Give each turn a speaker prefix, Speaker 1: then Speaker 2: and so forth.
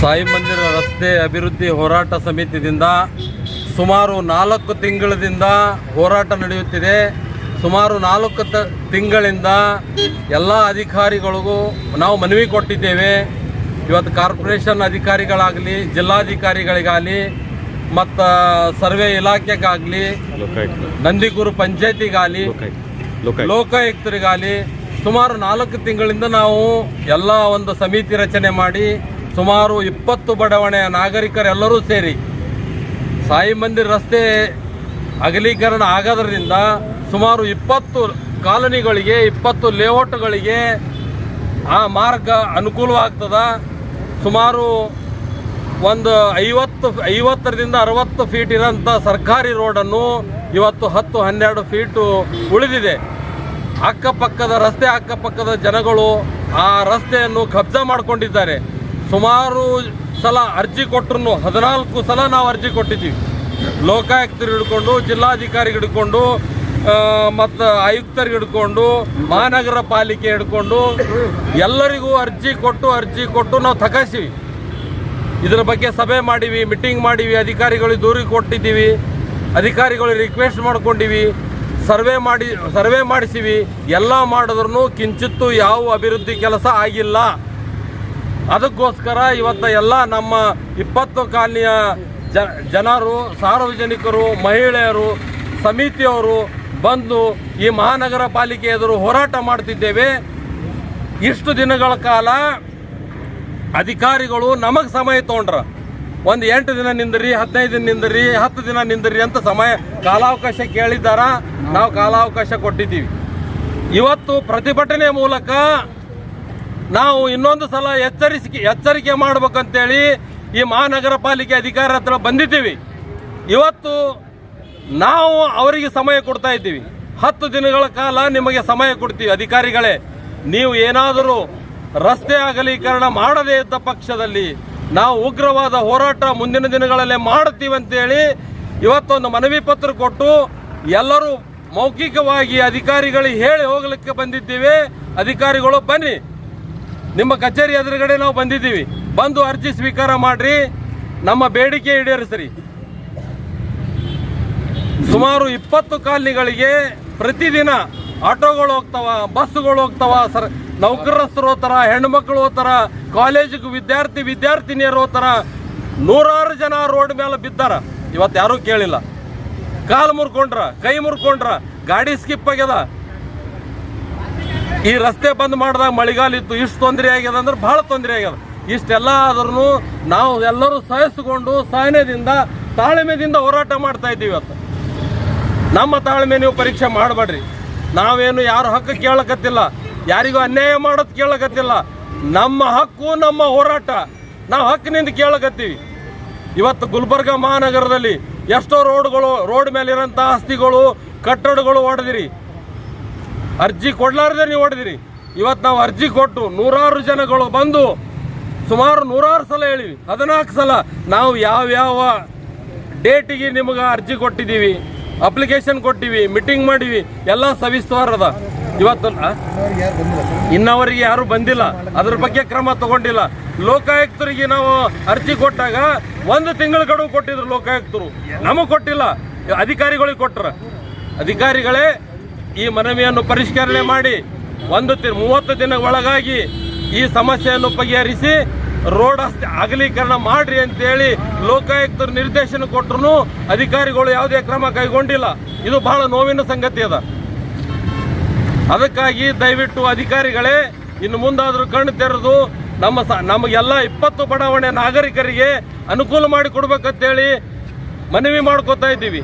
Speaker 1: ಸಾಯಿ ಮಂದಿರ ರಸ್ತೆ ಅಭಿವೃದ್ಧಿ ಹೋರಾಟ ಸಮಿತಿಯಿಂದ ಸುಮಾರು ನಾಲ್ಕು ತಿಂಗಳಿಂದ ಹೋರಾಟ ನಡೆಯುತ್ತಿದೆ. ಸುಮಾರು ನಾಲ್ಕು ತ ತಿಂಗಳಿಂದ ಎಲ್ಲ ಅಧಿಕಾರಿಗಳಿಗೂ ನಾವು ಮನವಿ ಕೊಟ್ಟಿದ್ದೇವೆ. ಇವತ್ತು ಕಾರ್ಪೊರೇಷನ್ ಅಧಿಕಾರಿಗಳಾಗಲಿ ಜಿಲ್ಲಾಧಿಕಾರಿಗಳಿಗಾಗಲಿ ಮತ್ತು ಸರ್ವೆ ಇಲಾಖೆಗಾಗಲಿ ನಂದಿಗೂರು ಪಂಚಾಯತಿಗಾಗಲಿ
Speaker 2: ಲೋಕಾಯುಕ್ತ ಲೋಕಾಯುಕ್ತ
Speaker 1: ಲೋಕಾಯುಕ್ತರಿಗಾಗಲಿ ಸುಮಾರು ನಾಲ್ಕು ತಿಂಗಳಿಂದ ನಾವು ಎಲ್ಲ ಒಂದು ಸಮಿತಿ ರಚನೆ ಮಾಡಿ ಸುಮಾರು ಇಪ್ಪತ್ತು ಬಡಾವಣೆಯ ನಾಗರಿಕರೆಲ್ಲರೂ ಸೇರಿ ಸಾಯಿ ಮಂದಿರ ರಸ್ತೆ ಅಗಲೀಕರಣ ಆಗೋದ್ರಿಂದ ಸುಮಾರು ಇಪ್ಪತ್ತು ಕಾಲೋನಿಗಳಿಗೆ, ಇಪ್ಪತ್ತು ಲೇಔಟ್ಗಳಿಗೆ ಆ ಮಾರ್ಗ ಅನುಕೂಲವಾಗ್ತದ. ಸುಮಾರು ಒಂದು ಐವತ್ತು, ಐವತ್ತರಿಂದ ಅರವತ್ತು ಫೀಟ್ ಇರೋಂಥ ಸರ್ಕಾರಿ ರೋಡನ್ನು ಇವತ್ತು ಹತ್ತು, ಹನ್ನೆರಡು ಫೀಟು ಉಳಿದಿದೆ. ಅಕ್ಕಪಕ್ಕದ ರಸ್ತೆ, ಅಕ್ಕಪಕ್ಕದ ಜನಗಳು ಆ ರಸ್ತೆಯನ್ನು ಕಬ್ಜಾ ಮಾಡಿಕೊಂಡಿದ್ದಾರೆ. ಸುಮಾರು ಸಲ ಅರ್ಜಿ ಕೊಟ್ಟರು ಹದಿನಾಲ್ಕು ಸಲ ನಾವು ಅರ್ಜಿ ಕೊಟ್ಟಿದ್ದೀವಿ. ಲೋಕಾಯುಕ್ತರು ಹಿಡ್ಕೊಂಡು ಜಿಲ್ಲಾಧಿಕಾರಿಗೆ ಹಿಡ್ಕೊಂಡು ಮತ್ತು ಆಯುಕ್ತರಿಗೆ ಹಿಡ್ಕೊಂಡು, ಮಹಾನಗರ ಪಾಲಿಕೆ ಹಿಡ್ಕೊಂಡು ಎಲ್ಲರಿಗೂ ಅರ್ಜಿ ಕೊಟ್ಟು ಅರ್ಜಿ ಕೊಟ್ಟು ನಾವು ತಕಾಯಿಸಿವಿ ಇದರ ಬಗ್ಗೆ ಸಭೆ ಮಾಡಿವಿ, ಮೀಟಿಂಗ್ ಮಾಡಿವಿ ಅಧಿಕಾರಿಗಳಿಗೆ ದೂರಿ ಕೊಟ್ಟಿದ್ದೀವಿ ಅಧಿಕಾರಿಗಳಿಗೆ ರಿಕ್ವೆಸ್ಟ್ ಮಾಡ್ಕೊಂಡಿವಿ. ಸರ್ವೆ ಮಾಡಿ, ಸರ್ವೆ ಮಾಡಿಸಿವಿ, ಎಲ್ಲ ಮಾಡಿದ್ರು ಕಿಂಚಿತ್ತು ಯಾವ ಅಭಿವೃದ್ಧಿ ಕೆಲಸ ಆಗಿಲ್ಲ. ಅದಕ್ಕೋಸ್ಕರ ಇವತ್ತು ಎಲ್ಲ ನಮ್ಮ ಇಪ್ಪತ್ತು ಕಾಲನಿಯ ಜನರು, ಸಾರ್ವಜನಿಕರು, ಮಹಿಳೆಯರು, ಸಮಿತಿಯವರು ಬಂದು ಈ ಮಹಾನಗರ ಪಾಲಿಕೆ ಎದುರು ಹೋರಾಟ ಮಾಡ್ತಿದ್ದೇವೆ. ಇಷ್ಟು ದಿನಗಳ ಕಾಲ ಅಧಿಕಾರಿಗಳು ನಮಗೆ ಸಮಯ ತೊಗೊಂಡ್ರ ಒಂದು ಎಂಟು ದಿನ ನಿಂದ್ರಿ, ಹದಿನೈದು ದಿನ ನಿಂದ್ರಿ, ಹತ್ತು ದಿನ ನಿಂದ್ರಿ ಅಂತ ಸಮಯ, ಕಾಲಾವಕಾಶ ಕೇಳಿದ್ದಾರ, ನಾವು ಕಾಲಾವಕಾಶ ಕೊಟ್ಟಿದ್ದೀವಿ. ಇವತ್ತು ಪ್ರತಿಭಟನೆ ಮೂಲಕ ನಾವು ಇನ್ನೊಂದು ಸಲ ಎಚ್ಚರಿಕೆ ಎಚ್ಚರಿಕೆ ಮಾಡ್ಬೇಕಂತೇಳಿ ಈ ಮಹಾನಗರ ಪಾಲಿಕೆ ಅಧಿಕಾರ ಹತ್ರ ಬಂದಿದ್ದೀವಿ. ಇವತ್ತು ನಾವು ಅವರಿಗೆ ಸಮಯ ಕೊಡ್ತಾ ಇದ್ದೀವಿ. ಹತ್ತು ದಿನಗಳ ಕಾಲ ನಿಮಗೆ ಸಮಯ ಕೊಡ್ತೀವಿ ಅಧಿಕಾರಿಗಳೇ. ನೀವು ಏನಾದರೂ ರಸ್ತೆ ಅಗಲೀಕರಣ ಮಾಡದೇ ಇದ್ದ ಪಕ್ಷದಲ್ಲಿ ನಾವು ಉಗ್ರವಾದ ಹೋರಾಟ ಮುಂದಿನ ದಿನಗಳಲ್ಲಿ ಮಾಡ್ತೀವಿ ಅಂತೇಳಿ ಇವತ್ತೊಂದು ಮನವಿ ಪತ್ರ ಕೊಟ್ಟು ಎಲ್ಲರೂ ಮೌಖಿಕವಾಗಿ ಅಧಿಕಾರಿಗಳಿಗೆ ಹೇಳಿ ಹೋಗ್ಲಿಕ್ಕೆ ಬಂದಿದ್ದೀವಿ. ಅಧಿಕಾರಿಗಳು ಬನ್ನಿ. ನಿಮ್ಮ ಕಚೇರಿ ಎದುರುಗಡೆ ನಾವು ಬಂದಿದ್ದೀವಿ. ಬಂದು ಅರ್ಜಿ ಸ್ವೀಕಾರ ಮಾಡ್ರಿ. ನಮ್ಮ ಬೇಡಿಕೆ ಈಡೇರಿಸ್ರಿ. ಸುಮಾರು ಇಪ್ಪತ್ತು ಕಾಲನಿಗಳಿಗೆ ಪ್ರತಿದಿನ ಆಟೋಗಳು ಹೋಗ್ತಾವ, ಬಸ್ಸುಗಳು ಹೋಗ್ತಾವ, ಸರ್ ನೌಕರಸ್ಥರು ಹೆಣ್ಣು ಹೆಣ್ಮಕ್ಳು ಹೋಗ್ತಾರ ಕಾಲೇಜಿಗೆ ವಿದ್ಯಾರ್ಥಿ, ವಿದ್ಯಾರ್ಥಿನಿಯರು ಹೋಗ್ತಾರ ನೂರಾರು ಜನ ರೋಡ್ ಮೇಲೆ ಬಿದ್ದಾರ. ಇವತ್ತು ಯಾರೂ ಕೇಳಿಲ್ಲ. ಕಾಲು ಮುರ್ಕೊಂಡ್ರ, ಕೈ ಮುರ್ಕೊಂಡ್ರ, ಗಾಡಿ ಸ್ಕಿಪ್ ಆಗ್ಯದ. ಈ ರಸ್ತೆ ಬಂದ್ ಮಾಡಿದಾಗ ಮಳೆಗಾಲ ಇತ್ತು ಇಷ್ಟು ತೊಂದರೆ ಆಗ್ಯದ ಅಂದ್ರೆ ಬಹಳ ತೊಂದರೆ ಆಗ್ಯದ. ಇಷ್ಟೆಲ್ಲ ಆದ್ರೂ ನಾವು ಎಲ್ಲರೂ ಸಹಿಸಿಕೊಂಡು ಸಹನೆಯಿಂದ ತಾಳ್ಮೆದಿಂದ ಹೋರಾಟ ಮಾಡ್ತಾ ಇದ್ದೀವಿ ಇವತ್ತು. ನಮ್ಮ ತಾಳ್ಮೆ ನೀವು ಪರೀಕ್ಷೆ ಮಾಡಬೇಡ್ರಿ. ನಾವೇನು ಯಾರು ಹಕ್ಕ ಕೇಳಕತ್ತಿಲ್ಲ. ಯಾರಿಗೂ ಅನ್ಯಾಯ ಮಾಡೋದು ಕೇಳಕತ್ತಿಲ್ಲ. ನಮ್ಮ ಹಕ್ಕು, ನಮ್ಮ ಹೋರಾಟ, ನಾವು ಹಕ್ಕಿನಿಂದ ಕೇಳಕತ್ತೀವಿ. ಇವತ್ತು ಗುಲ್ಬರ್ಗ ಮಹಾನಗರದಲ್ಲಿ ಎಷ್ಟೋ ರೋಡ್ಗಳು, ರೋಡ್ ಮೇಲೆ ಇರೋಂಥ ಆಸ್ತಿಗಳು, ಕಟ್ಟಡಗಳು ಹೊಡೆದಿರಿ ಅರ್ಜಿ ಕೊಡ್ಲಾರ್ದೆ ನೀವು ಹೊಡೆದಿರಿ ಇವತ್ತು ನಾವು ಅರ್ಜಿ ಕೊಟ್ಟು ನೂರಾರು ಜನಗಳು ಬಂದು ಸುಮಾರು ನೂರಾರು ಸಲ ಹೇಳಿವಿ. ಹದಿನಾಲ್ಕು ಸಲ ನಾವು ಯಾವ್ಯಾವ ಡೇಟಿಗೆ ನಿಮಗೆ ಅರ್ಜಿ ಕೊಟ್ಟಿದ್ದೀವಿ, ಅಪ್ಲಿಕೇಶನ್ ಕೊಟ್ಟಿವಿ, ಮೀಟಿಂಗ್ ಮಾಡೀವಿ, ಎಲ್ಲ ಸವಿಸ್ತಾರದ. ಇವತ್ತು? ಇನ್ನವರಿಗೆ ಯಾರು ಬಂದಿಲ್ಲ. ಅದ್ರ ಬಗ್ಗೆ ಕ್ರಮ ತಗೊಂಡಿಲ್ಲ. ಲೋಕಾಯುಕ್ತರಿಗೆ ನಾವು ಅರ್ಜಿ ಕೊಟ್ಟಾಗ ಒಂದು ತಿಂಗಳ ಗಡುವು ಕೊಟ್ಟಿದ್ರು ಲೋಕಾಯುಕ್ತರು. ನಮಗೆ ಕೊಟ್ಟಿಲ್ಲ. ಅಧಿಕಾರಿಗಳಿಗೆ ಕೊಟ್ರ. ಅಧಿಕಾರಿಗಳೇ ಈ ಮನವಿಯನ್ನು ಪರಿಷ್ಕರಣೆ ಮಾಡಿ ಒಂದು ತಿ, ಮೂವತ್ತು ದಿನ ಒಳಗಾಗಿ ಈ ಸಮಸ್ಯೆಯನ್ನು ಬಗೆಹರಿಸಿ ರೋಡ್ ಅಗಲೀಕರಣ ಮಾಡ್ರಿ ಅಂತೇಳಿ ಲೋಕಾಯುಕ್ತರು ನಿರ್ದೇಶನ ಕೊಟ್ಟರು ಅಧಿಕಾರಿಗಳು ಯಾವುದೇ ಕ್ರಮ ಕೈಗೊಂಡಿಲ್ಲ. ಇದು ಬಹಳ ನೋವಿನ ಸಂಗತಿ ಅದ. ಅದಕ್ಕಾಗಿ ದಯವಿಟ್ಟು ಅಧಿಕಾರಿಗಳೇ, ಇನ್ನು ಮುಂದಾದರೂ ಕಣ್ಣು ತೆರೆದು ನಮ್ಮ ಸ, ನಮಗೆಲ್ಲ ಇಪ್ಪತ್ತು ಬಡಾವಣೆ ನಾಗರಿಕರಿಗೆ ಅನುಕೂಲ ಮಾಡಿ ಕೊಡ್ಬೇಕಂತೇಳಿ ಮನವಿ ಮಾಡ್ಕೋತಾ ಇದ್ದೀವಿ.